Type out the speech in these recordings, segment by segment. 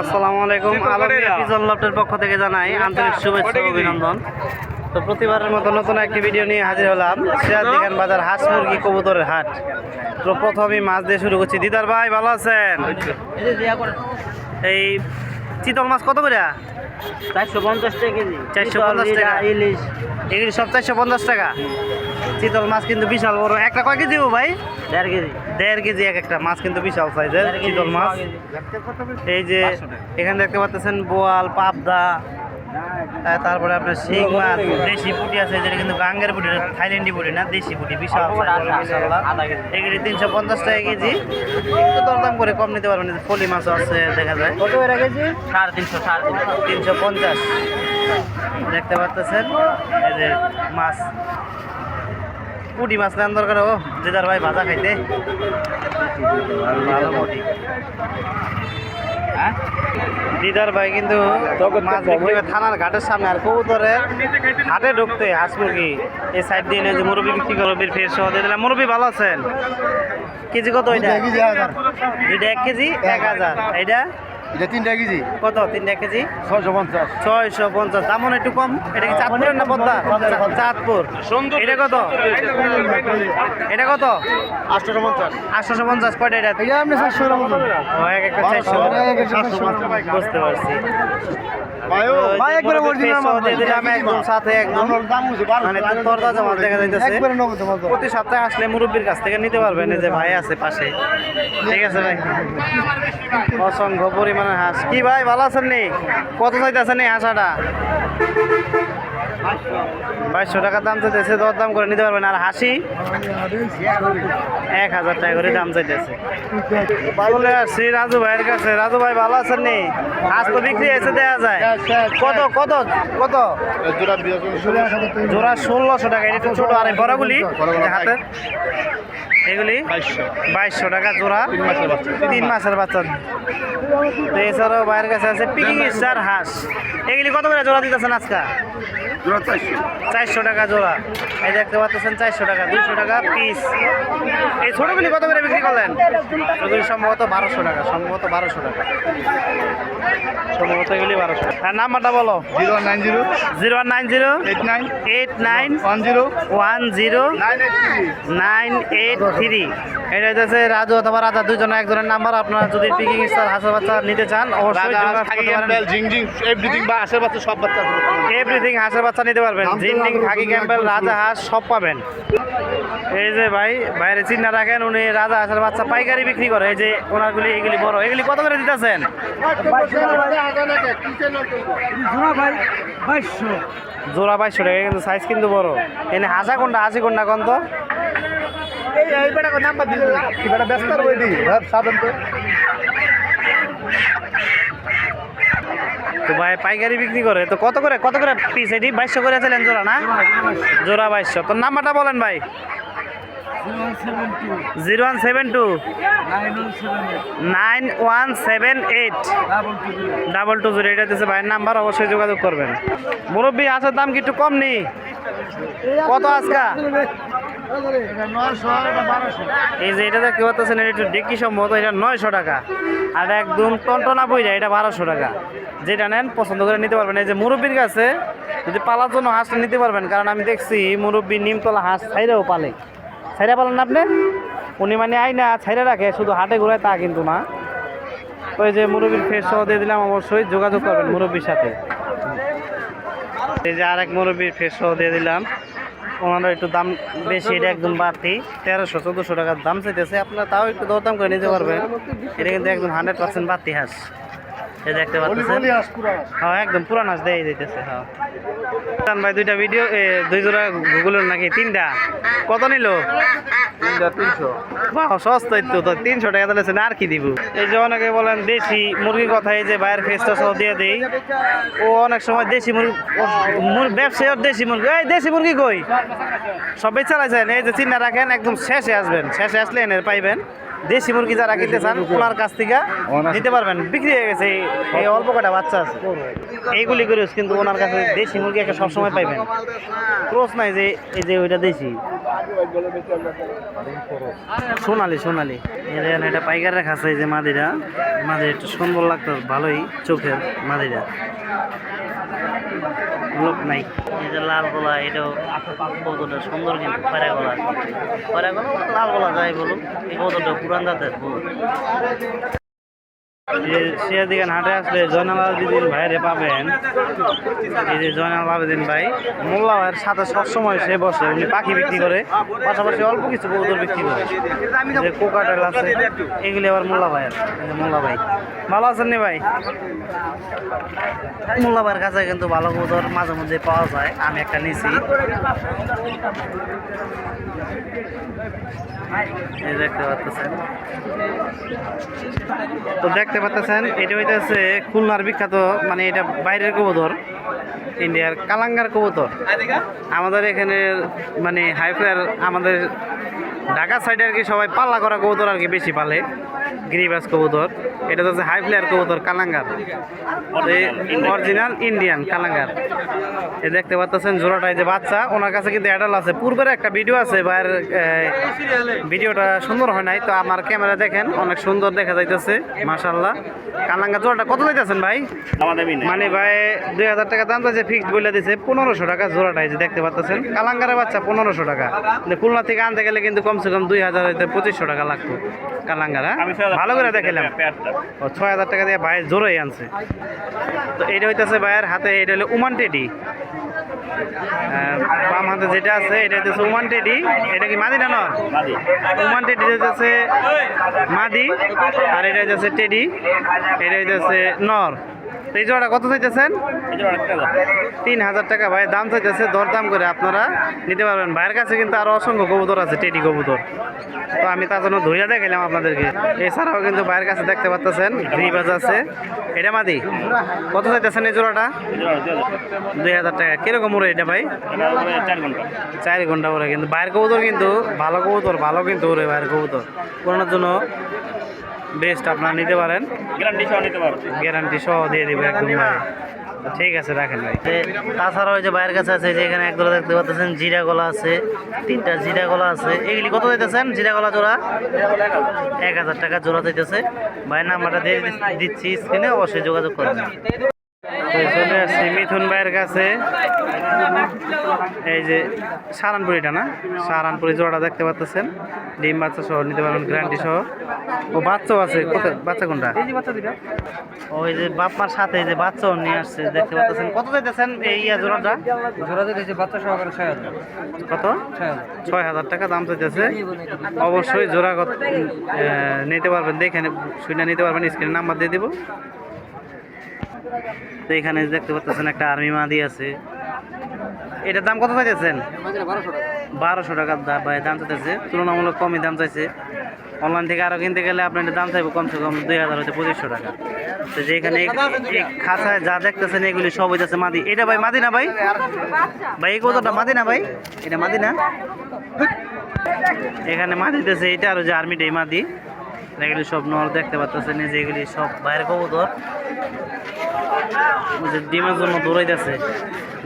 আসসালামু আলাইকুম। লফটের পক্ষ থেকে জানাই আন্তরিক শুভেচ্ছা ও অভিনন্দন। তো প্রতিবারের মতো নতুন একটি ভিডিও নিয়ে হাজির হলাম। সিরাজদিখান বাজার হাঁস মুরগি কবুতরের হাট। তো প্রথমেই মাছ দিয়ে শুরু করছি। দিদার ভাই ভালো আছেন? এই চিতল মাছ কত করে? চারশো পঞ্চাশ টাকা কেজি। 450 টাকা। ইলিশ। এগুলি সব চারশো পঞ্চাশ টাকা? চিতল মাছ কিন্তু বিশাল বড়। একটা কয় কেজি ভাই? দেড় কেজি। দেড় কেজি এক একটা মাছ কিন্তু বিশাল সাইজের চিতল মাছ। এই যে এখানে দেখতে পাচ্ছেন বোয়াল পাবদা তারপরে আপনার শিং মাছ দেশি পুটি আছে যেটা কিন্তু গাঙ্গের পুটি থাইল্যান্ডি পুটি না দেশি পুটি বিশাল বিশাল্লাহ। কেজি। এগুলি তিনশো পঞ্চাশ টাকা কেজি। একটু দরদাম করে কম নিতে পারবেন ফলি মাছ আছে দেখা যায়। কত কেজি? সাড়ে তিনশো সাড়ে তিনশো। পঞ্চাশ। দেখতে পাচ্ছেন এই যে মাছ। পুটি মাছ নেন দরকার ও দিদার ভাই ভাজা খাইতে। ভালো পুটি হ্যাঁ? দিদার ভাই কিন্তু মাছ বিক্রি থানার ঘাটের সামনে আর কবুতরের হাটে ঢুকতে হাঁস মুরগি এই সাইড দিয়ে যে মুরব্বী বিক্রি করে বীর ফের সহ দিয়ে দিলাম। মুরব্বী ভালো আছেন? কেজি কত এটা? দুইটা এক কেজি এক হাজার। এটা এটা তিনটা কেজি? কত? তিনটা কেজি? ছয়শো পঞ্চাশ। ছয়শো পঞ্চাশ। দাম একটু কম। এটা কি চাঁদপুরের না পদ্মা? চাঁদপুর। এটা কত? এটা কত? আটশোশো পঞ্চাশ। আটশোশো পঞ্চাশ। কয়টা এটা? এটা আপনি চারশো এক একটা চারশো। এক চারশো। বুঝতে পারছি। মানে। প্রতি সপ্তাহে আসলে মুরব্বীর কাছ থেকে নিতে পারবেন যে ভাই আছে পাশে। ঠিক আছে ভাই। অসংখ্য পরিমাণের হাঁস। কি ভাই, ভালো আছেন নি? কত চাইতেছেন এই হাঁসাটা? বাইশশো টাকা দাম চাইতেছে দর দাম করে নিতে পারবেন। আর হাসি? এক হাজার টাকা করে দাম চাইতেছে। চলে আসছি রাজু ভাইয়ের কাছে। রাজু ভাই, ভালো আছেন নি? আজ তো বিক্রি হয়েছে দেওয়া যায়। কত কত কত? জোড়া ষোলোশো টাকা, এটা ছোটো। আর বড়গুলি হাতে এগুলি বাইশশো। টাকা জোড়া তিন মাসের বাচ্চা। তো এছাড়াও বাইরের কাছে আছে পিকিং স্টার হাঁস এগুলি কত করে জোড়া দিতেছেন আজকা চারশো। টাকা জোড়া। এই দেখতে পাচ্ছেন চারশো টাকা দুইশো টাকা পিস এই ছোটোগুলি কত করে বিক্রি করলেন? ওগুলি সম্ভবত বারোশো টাকা সম্ভবত বারোশো টাকা। সম্ভবত এগুলি বারোশো আর নাম্বারটা বলো। Zero nine zero zero one nine zero eight nine eight nine one zero one zero nine eight three. Three. এটা হচ্ছে রাজু অথবা রাজা দুজনে একজনের নাম্বার। আপনারা যদি পিকিং স্টার হাঁসের বাচ্চা নিতে চান অবশ্যই এভরিথিং বা আশের বাচ্চা সব বাচ্চা। এভরিথিং হাঁসের বাচ্চা নিতে পারবেন। জিন্ডিং খাকি ক্যাম্পেল রাজা হাঁস সব পাবেন। এই যে ভাই বাইরে চিন্তা রাখেন উনি রাজা হাঁসের বাচ্চা পাইকারি বিক্রি করে। এই যে ওনারগুলি এগুলি বড়। এগুলি কত করে দিতেছেন? জোড়া বাইশশো। টাকা কিন্তু সাইজ কিন্তু বড়। এনে হাসা কোনটা? হাসি কোনটা কোন তো? এই বেটা নাম্বার দিলে বেটা ব্যস্ত আর ওইদি হ্যাঁ তো। তো ভাই পাইকারি বিক্রি করে। তো কত করে কত করে পিস এটি বাইশশো করে ছিলেন জোড়া না? জোড়া বাইশশো। তো নাম্বারটা বলেন ভাই। Zero one seven two. Nine one seven eight. Double two zero. এটা দিচ্ছে ভাইয়ের নাম্বার, অবশ্যই যোগাযোগ করবেন। মুরব্বী, হাঁসের দাম কি একটু কম নেই কত আজকা? এই যে এটা দেখতে পাচ্ছেন, এটা একটু ডেকি সম্ভবত, এটা নয়শো টাকা। আর একদম টনটনা বইটা এটা বারোশো টাকা। যেটা নেন, পছন্দ করে নিতে পারবেন। এই যে মুরব্বীর কাছে, যদি পালার জন্য হাঁসটা নিতে পারবেন, কারণ আমি দেখছি মুরব্বী নিমতলা হাঁস ছাইরেও পালে। ছাইরা পালেন না আপনি? উনি মানে আইনা ছাইরা রাখে, শুধু হাটে ঘুরায় তা কিন্তু না। ওই যে মুরব্বীর সহ দিয়ে দিলাম, অবশ্যই যোগাযোগ করবেন মুরব্বীর সাথে। এই যে আরেক মুরব্বীর সহ দিয়ে দিলাম। ওনারা একটু দাম বেশি, এটা একদম বাড়তি। তেরোশো, চোদ্দোশো টাকার দাম চাইতেছে। আপনারা তাও একটু দরদাম করে নিতে পারবেন। এটা কিন্তু একদম হান্ড্রেড পার্সেন্ট বাড়তি হাঁস। এই দেখতে পাচ্ছেন। হ্যাঁ একদম পুরান হাঁস দেয় দিতেছে হ্যাঁ। ভাই দুইটা ভিডিও এ, দুই জোড়া গুগলের নাকি? তিনটা? কত নিল? তিনশো। বাহ সস্তাই তো তো তিনশো টাকা আর কি দিব? এই যে অনেকে বলেন দেশি মুরগির কথা এই যে বাইরের ফেসটা সহ দিয়ে দেই। ও অনেক সময় দেশি মুরগি ব্যবসায়ী দেশি মুরগি। এই দেশি মুরগি কই? সবাই চালাইছেন এই যে চিন্তা রাখেন একদম শেষে আসবেন। শেষে আসলে এনে পাইবেন। দেশি মুরগি যারা কিনতে চান ওনার কাছ থেকে নিতে পারবেন। বিক্রি হয়ে গেছে এই- অল্প কটা বাচ্চা আছে। এইগুলি করে কিন্তু ওনার কাছে দেশি মুরগি একটা সবসময় পাইবেন। ক্রোস নাই যে এই যে ওইটা দেশি। সোনালি সোনালি। এখানে পাইকার রাখা আছে এই যে মাদিরা। মাদিরা একটু সুন্দর লাগতো ভালোই চোখের মাদিরা। লোক নাই। এই যে লাল গলা, এটাও কৌতটা সুন্দর কিন্তু খয়রা গলা। খয়রা গলা, লাল গলা যাই বলুন এই কৌতটা পুরান দাঁতের সে দিকে হাটে আসলে জয়নাল আবেদিন ভাইরে পাবেন। এই যে জয়নাল আবেদিন ভাই, মোল্লা ভাইয়ের সাথে সবসময় সে বসে, উনি পাখি বিক্রি করে, পাশাপাশি অল্প কিছু কবুতর বিক্রি করে। যে কোকাটেল আছে, এগুলি আবার মোল্লা ভাইয়ের মোল্লা ভাই। ভালো আছেন নি ভাই? মোল্লা ভাইয়ের কাছে কিন্তু ভালো কবুতর মাঝে মধ্যে পাওয়া যায়, আমি একটা নিছি। দেখতে পাচ্ছেন। তো দেখতে পাচ্ছেন, এটা হইতেছে খুলনার বিখ্যাত মানে এটা বাইরের কবুতর, ইন্ডিয়ার কালাঙ্গার কবুতর। আমাদের এখানে মানে হাইফ্লার আমাদের ঢাকা সাইডে আর কি সবাই পাল্লা করা কবুতর আর কি বেশি পালে। গিরিবাস কবুতর। এটা হচ্ছে হাই ফ্লেয়ার কবুতর কালাঙ্গার। Original Indian কালাঙ্গার। এই দেখতে পাচ্ছেন জোড়াটা এই যে বাচ্চা ওনার কাছে কিন্তু অ্যাডাল আছে। পূর্বের একটা ভিডিও আছে বাইরের ভিডিওটা সুন্দর হয় নাই তো আমার ক্যামেরা দেখেন অনেক সুন্দর দেখা যাইতেছে মাশাল্লাহ কালাঙ্গা জোড়াটা কত যাইতেছেন ভাই? মানে ভাই দুই হাজার টাকা দাম চাইছে ফিক্সড বলে দিছে পনেরোশো টাকা জোড়াটা এই যে দেখতে পাচ্ছেন। কালাঙ্গারের বাচ্চা পনেরোশো টাকা। খুলনা থেকে আনতে গেলে কিন্তু কমসে কম দুই হাজার হইতে পঁচিশশো টাকা লাগতো কালাঙ্গারা হ্যাঁ? ভালো করে দেখালাম ও ছয় হাজার টাকা দিয়ে ভাইয়ের জোরেই আনছে। তো এটা হইতেছে ভাইয়ের হাতে এটা হলো উমান টেডি। বাম হাতে যেটা আছে এটা হইতেছে উমান টেডি। এটা কি মাদি না নর? উমান টেডি হইতেছে মাদি আর এটা হইতেছে টেডি। এটা হইতেছে নর। তো এই জোড়াটা কত চাইতেছেন? তিন হাজার টাকা। ভাই দাম চাইতেছে দরদাম করে আপনারা নিতে পারবেন। ভাইয়ের কাছে কিন্তু আরও অসংখ্য কবুতর আছে টেডি কবুতর। তো আমি তার জন্য ধৈর্য দেখাইলাম আপনাদেরকে। এছাড়াও কিন্তু ভাইয়ের কাছে দেখতে পাচ্ছেন গ্রিবাজ আছে এটা মাদি কত চাইতেছেন এই জোড়াটা? দুই হাজার। টাকা। কীরকম ওরে এটা ভাই? চার ঘণ্টা। ওরে। কিন্তু বাইরের কবুতর কিন্তু ভালো কবুতর ভালো কিন্তু ওরে বাইরের কবুতর। কোনোর জন্য বেস্ট আপনারা নিতে পারেন। গ্যারান্টি সহ দিয়ে দিব একদম ভাই। ঠিক আছে রাখেন ভাই। তাছাড়াও ওই যে বাইরের কাছে আছে যে এখানে একদল দেখতে পাচ্ছেন জিরা গলা আছে তিনটা জিরা গলা আছে। এগুলি কত দিতেছেন জিরা গলা জোড়া? এক হাজার টাকা জোড়া দিতেছে। ভাইয়ের নাম্বারটা দিয়ে দিচ্ছি স্ক্রিনে অবশ্যই যোগাযোগ করবেন। তো চলে আসছি মিথুন ভাইয়ের কাছে। এই যে সারানপুরিটা না? সারানপুরি জোড়াটা দেখতে পাচ্ছেন ডিম বাচ্চা সহ নিতে পারবেন গ্যারান্টি সহ। ও বাচ্চাও আছে কোথায়? বাচ্চা কোনটা? ওই যে বাপমার সাথে যে বাচ্চাও নিয়ে আসছে দেখতে পাচ্ছেন কত চাইতেছেন এই ইয়া জোড়াটা? জোড়া বাচ্চা সহকারে ছয় হাজার। কত? ছয় হাজার। টাকা দাম চাইতেছে। অবশ্যই জোড়া নিতে পারবেন দেখে শুনে নিতে পারবেন স্ক্রিনে নাম্বার দিয়ে দিব। তো এখানে দেখতে পাচ্ছেন একটা আর্মি মাদি আছে। এটার দাম কত চাইতেছেন? বারোশো টাকার দাম চাইতেছে। তুলনামূলক কমই দাম চাইছে। অনলাইন থেকে আরও কিনতে গেলে আপনার দাম চাইব কমসে কম দুই হাজার হতে পঁচিশশো টাকা। তো যেখানে খাঁচায় যা দেখতেছেন, এগুলি সব হইতেছে মাদি। এটা ভাই মাদি না ভাই? ভাই, এই কতটা মাদি না ভাই? এটা মাদি না? এখানে মাদি দিতেছে, এটা আর যে আর্মি ডে মাদি। এগুলি সব নর দেখতে পাচ্ছেন এই যে এগুলি সব বাইরের কবুতর। যে ডিমের জন্য দৌড়াইতেছে,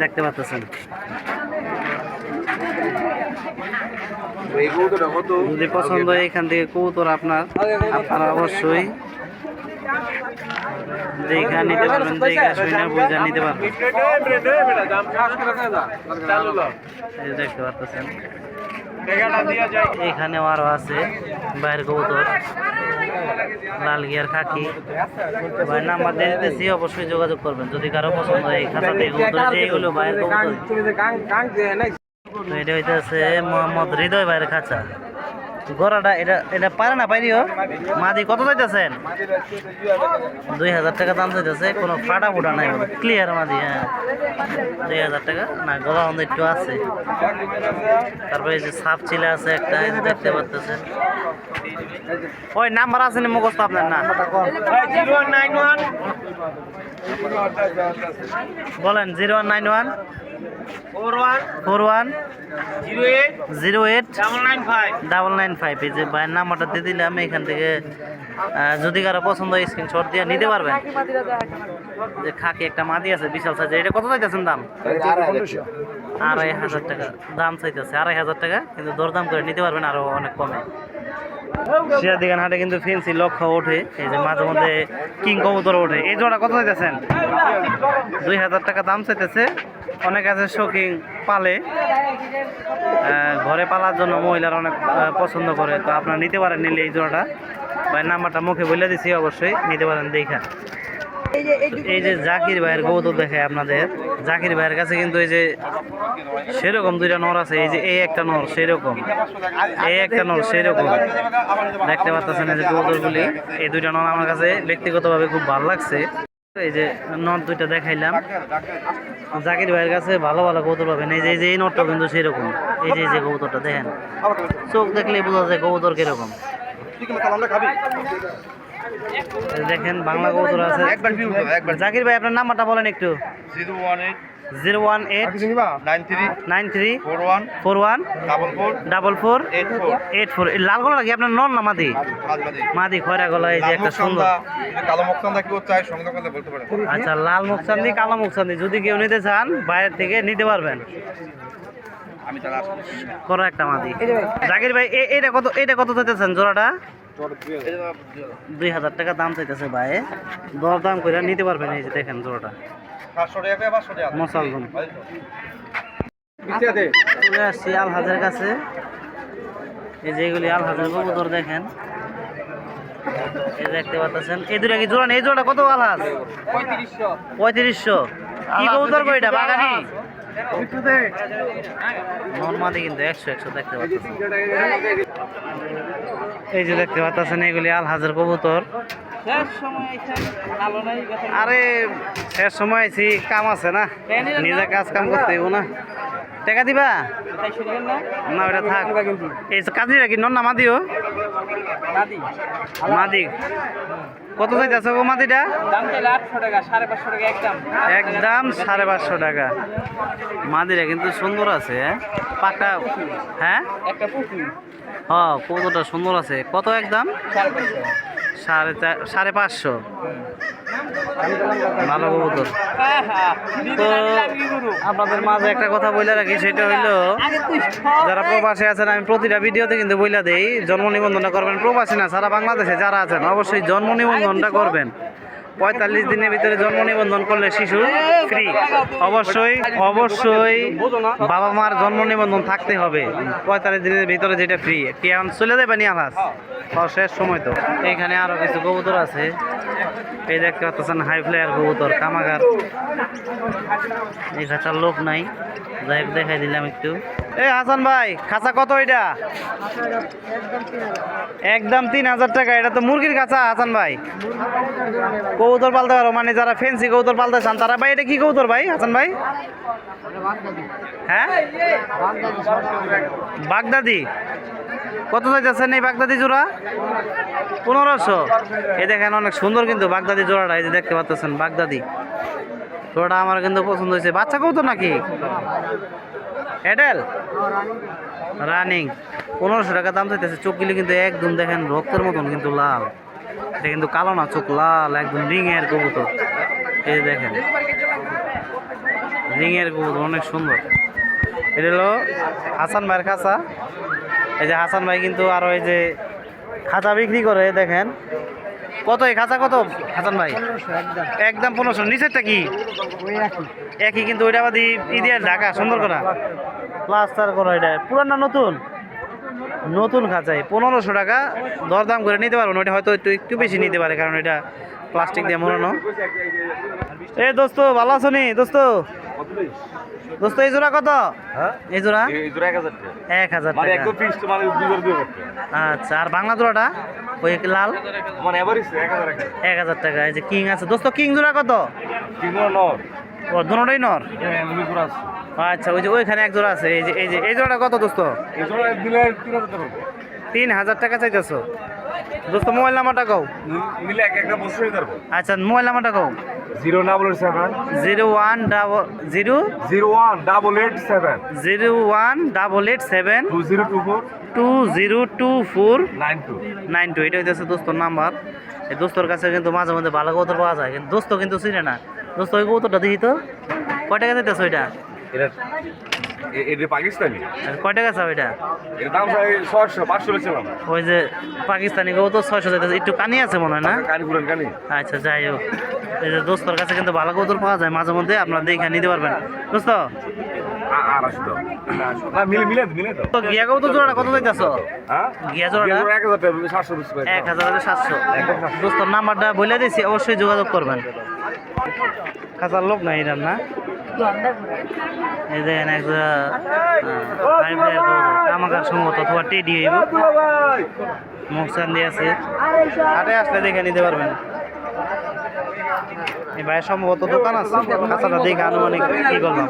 দেখতে পাচ্ছেন যদি পছন্দ হয় এখান থেকে কবুতর আপনার, আপনারা অবশ্যই নিতে নিতে দেখতে পাচ্ছেন এখানেও আরও আছে বাইরের কবুতর। লাল গিয়ার খাকি। ভাই নাম্বার দিয়ে দিতেছি অবশ্যই যোগাযোগ করবেন। যদি কারও পছন্দ হয় এই খাতা থেকে কবুতর যেগুলো বাইরের কবুতর। এটা হইতেছে মোহাম্মদ হৃদয় ভাইয়ের খাঁচা। গড়াটা এটা এটা পারে না পাইরিও মাদি কত চাইতেছেন? দুই হাজার টাকা দাম চাইতেছে, কোনো ফাটা ফুটা নাই ক্লিয়ার মাদি হ্যাঁ। দুই হাজার টাকা, না, গলা আমাদের একটু আছে। তারপরে এই যে সাপ চিলে আছে একটা দেখতে পাচ্ছেন। ওই নাম্বার আছে না, মুখস্থ আপনার, না। বলেন, zero one nine one. Four one zero eight double nine five এই যে ভাইয়ের নাম্বারটা দিয়ে দিলাম এখান থেকে আহ, যদি কারও পছন্দ হয় স্ক্রিনশট দিয়ে নিতে পারবেন। যে খাকি একটা মাদি আছে বিশাল এটা কত চাইতেছেন দাম? আড়াই হাজার টাকা। দাম চাইতেছে আড়াই হাজার টাকা কিন্তু দরদাম করে নিতে পারবেন আরও অনেক কমে। সিরাদিগান হাটে কিন্তু ফেন্সি লক্ষ্য ওঠে এই যে মাঝে মধ্যে কিং কবুতর ওঠে। এই জোড়া কত চাইতেছেন? দুই হাজার টাকা দাম চাইতেছে। অনেক আছে শৌকিং পালে। ঘরে পালার জন্য মহিলারা অনেক পছন্দ করে। তো আপনারা নিতে পারেন নিলে এই জোড়াটা। ভাই নাম্বারটা মুখে বলে দিছি অবশ্যই, নিতে পারেন, দেখা। এই যে জাকির ভাইয়ের কবুতর দেখে আপনাদের। জাকির ভাইয়ের কাছে কিন্তু এই যে সেরকম দুইটা নর আছে, এই যে এই একটা নর সেরকম। এই একটা নর সেরকম। দেখতে পাচ্ছেন এই যে কবুতরগুলি। এই দুইটা নর আমার কাছে ব্যক্তিগতভাবে খুব ভালো লাগছে। এই যে নট দুইটা দেখাইলাম। জাকির ভাইয়ের কাছে ভালো ভালো কবুতর পাবেন। এই যে এই যে এই নটটা কিন্তু সেরকম। এই যে এই যে কবুতরটা, দেখেন। চোখ দেখলেই বোঝা যায় কবুতর কীরকম। দেখেন বাংলা কবুতর আছে। জাকির ভাই আপনার নাম্বারটা বলেন একটু। Zero one eight zero one eight nine three nine three four one four one double four double four eight four. Eight four. লাল গলা কি আপনার নন না মাদি? মাদি খয়রা গলা এই যে একটা সুন্দর। কালো মুক্তান্দা কি চাই সংগ্রহ করতে বলতে পারেন। আচ্ছা লাল মুখচান্দি কালো মুখচান্দি যদি কেউ নিতে চান বাইরের থেকে নিতে পারবেন। আমি তাহলে করো একটা মাদি। জাকির ভাই এ- এটা কত এটা কত চাইতেছেন জোড়াটা? দুই হাজার টাকা দাম চাইতেছে ভাই। দর দাম করে নিতে পারবেন এই যে দেখেন জোড়াটা। মশালগুন দে। চলে আসছি আলহাজের কাছে। এই যে এগুলি আলহাজের কবুতর দেখেন। এই দেখতে পাচ্ছেন। এই দুটা কি জোড়া এই জোড়া কত আলহাজ? পঁয়ত্রিশশো। পঁয়ত্রিশশো। কি কবুতর কো এটা বাগানি? কিন্তু একশো একশো দেখতে পাচ্ছেন। এই যে দেখতে পাচ্ছেন এগুলি আল হাজার কবুতর কথা আরে শেষ সময় আছি কাম আছে না? নিজে কাজ কাম করতে না। টাকা দিবা? না? ওটা থাক। এই কাজটা কি? নন না মাদিও? মাদি। কত চাইতেছে গো মাদিটা? একদম। সাড়ে পাঁচশো টাকা। মাদিরা কিন্তু সুন্দর আছে হ্যাঁ? পাকা হ্যাঁ? হ্যাঁ কতটা সুন্দর আছে। কত একদম? সাড়ে চার সাড়ে পাঁচশো। ভালো কবুতর। তো আপনাদের মাঝে একটা কথা বলে রাখি, সেটা হইল, যারা প্রবাসী আছেন, আমি প্রতিটা ভিডিওতে কিন্তু বইলা দেই, জন্ম নিবন্ধনটা করবেন। প্রবাসী না, সারা বাংলাদেশে যারা আছেন, অবশ্যই জন্ম নিবন্ধনটা করবেন। পঁয়তাল্লিশ দিনের ভিতরে জন্ম নিবন্ধন করলে শিশু ফ্রি অবশ্যই অবশ্যই বাবা মার জন্ম নিবন্ধন থাকতে হবে। পঁয়তাল্লিশ দিনের ভিতরে যেটা ফ্রি এখন চলে যাবে নি আলাস শেষ সময় তো। এখানে আরও কিছু কবুতর আছে। এই দেখতে পাচ্ছেন হাই ফ্লায়ার কবুতর, কামাগার। এই খাঁচার লোক নাই। যাই দেখাই দিলাম একটু। এই হাসান ভাই, খাঁচা কত এটা? একদম তিন হাজার টাকা। এটা তো মুরগির খাঁচা, হাসান ভাই। কবুতর পালতে পারো? মানে যারা ফেন্সি কবুতর পালতে চান, তারা ভাই, এটা কি কবুতর ভাই, হাসান ভাই? হ্যাঁ? বাগদাদি। কত চাইতেছেন এই বাগদাদি জোড়া? পনেরোশো। এই দেখেন, অনেক সুন্দর কিন্তু বাগদাদি জোড়াটা, এই যে দেখতে পাচ্ছেন বাগদাদি। জোড়াটা আমার কিন্তু পছন্দ হয়েছে। বাচ্চা কবুতর নাকি? এডেল রানিং পনেরোশো টাকা দাম চাইতেছে। চোখগুলি কিন্তু একদম দেখেন রক্তের মতন কিন্তু লাল। এটা কিন্তু কালো না, চোখ লাল, একদম রিংয়ের কবুতর। এই দেখেন, রিংয়ের কবুতর, অনেক সুন্দর। এটা হলো হাসান ভাইয়ের খাঁচা। এই যে হাসান ভাই কিন্তু আরও এই যে খাঁচা বিক্রি করে দেখেন। কত এই খাঁচা, কত হাসান ভাই? একদম পনেরোশো। নিচেরটা কি? একই, কিন্তু ওইটা বাদি ইদিয়া ঢাকা সুন্দর করা প্লাস্টার করা এটা পুরান না নতুন? নতুন খাঁচাই। পনেরোশো টাকা দরদাম করে নিতে পারবেন ওইটা হয়তো একটু একটু বেশি নিতে পারে কারণ এটা প্লাস্টিক দিয়ে মোড়ানো। এ দোস্ত ভালো আছো নি? দোস্ত। দোস্ত এই জোড়া কত? এই জোড়া? এক হাজার মানে মানে আচ্ছা আর বাংলা জোড়াটা? ওই লাল? মানে এক হাজার টাকা। এই যে কিং আছে। দোস্ত কিং জোড়া কত? নর। দুটোই আছে। আচ্ছা ওই যে ওইখানে এক জোড়া আছে এই যে এই যে এই জোড়াটা কত দোস্ত? এই জোড়া দিলে তিন হাজার টাকা। চাইতেছো? দোস্ত মোবাইল নাম্বারটা কও। নিলে এক একটা ধরবো আচ্ছা মোবাইল নাম্বারটা কও। Zero double eight seven. Zero one double zero? Zero one double eight seven. Zero one double eight seven. Two zero two four. Two zero two four. Nine two. Nine two এটা হইতেছে দোস্তর number. এই দোস্তর কাছে কিন্তু মাঝে মধ্যে ভালো কবুতর পাওয়া যায় কিন্তু দোস্ত কিন্তু চিনে না। দোস্ত ওই কবুতরটা দেখি তো। কয় টাকা দিতেছে ওইটা? এটা এ- এটা পাকিস্তানি? কয় টাকা চাও ওইটা এর দাম প্রায় ছয়শো পাঁচশো ওই যে পাকিস্তানি ছয়শো একটু কানি আছে মনে হয় না? কানি পুরান কানি। আচ্ছা যাই হোক। এই যে দোস্তর কাছে কিন্তু ভালো কবুতর পাওয়া যায় মাঝে মধ্যে আপনারা দেখে নিতে পারবেন। দোস্ত? আড়াইশো দাও না মিলে মিলে মিলে তো। গিয়া কবুতর জোড়াটা কত হ্যাঁ? গিয়া জোড়াটা? এক হাজার সাতশো দোস্তর নাম্বারটা বলে দিয়েছি অবশ্যই যোগাযোগ করবেন। খাঁচার লোক নাই এটার না? এই দেখেন একটা সম্ভবত আছে দেখে নিতে পারবেন। সম্ভবত দোকান আছে, কাঁচাটা দেখে আনুমানিক কি করলাম।